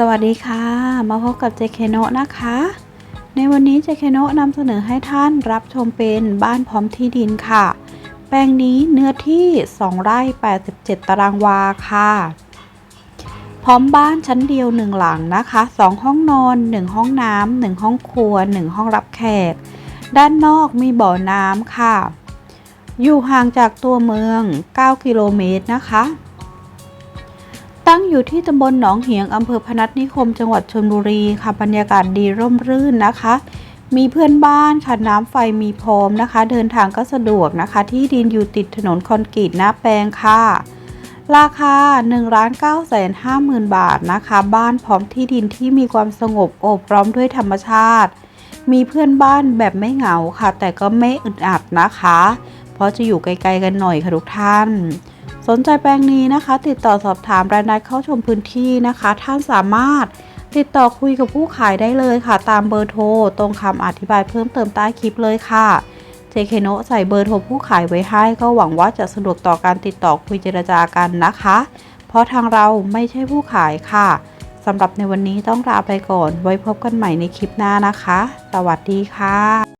สวัสดีค่ะ มาพบกับเจเคโนะนะคะ ในวันนี้เจเคโนะนำเสนอให้ท่านรับชมเป็นบ้านพร้อมที่ดินค่ะ แปลงนี้เนื้อที่ 2 ไร่ 87 ตารางวาค่ะ พร้อมบ้านชั้นเดียว 1 หลังนะคะ 2 ห้องนอน 1 ห้องน้ำ1ห้องครัว 1 ห้องรับแขก ด้านนอกมีบ่อน้ำค่ะ อยู่ห่างจากตัวเมือง 9 กิโลเมตรนะคะ ตั้งอยู่ที่ตำบลหนองเหียงอำเภอพนัสนิคม จังหวัดชลบุรีค่ะบรรยากาศดีร่มรื่นนะคะ มีเพื่อนบ้านค่ะน้ำไฟมีพร้อมนะคะ เดินทางก็สะดวกนะคะ ที่ดินอยู่ติดถนนคอนกรีตหน้าแปลงค่ะ ราคา1 9 5 0 0 0 0บาทนะคะ บ้านพร้อมที่ดินที่มีความสงบโอบล้อมด้วยธรรมชาติ มีเพื่อนบ้านแบบไม่เหงาค่ะ แต่ก็ไม่อึดอัดนะคะ เพราะจะอยู่ไกลๆกันหน่อยค่ะทุกท่าน สนใจแปลงนี้นะคะ ติดต่อสอบถามรายนัดเข้าชมพื้นที่นะคะ ท่านสามารถติดต่อคุยกับผู้ขายได้เลยค่ะ ตามเบอร์โทร ตรงคำอธิบายเพิ่มเติมใต้คลิปเลยค่ะ เจเคโนใส่เบอร์โทรผู้ขายไว้ให้ ก็หวังว่าจะสะดวกต่อการติดต่อคุยเจรจากันนะคะ เพราะทางเราไม่ใช่ผู้ขายค่ะสำหรับในวันนี้ต้องลาไปก่อน ไว้พบกันใหม่ในคลิปหน้านะคะ สวัสดีค่ะ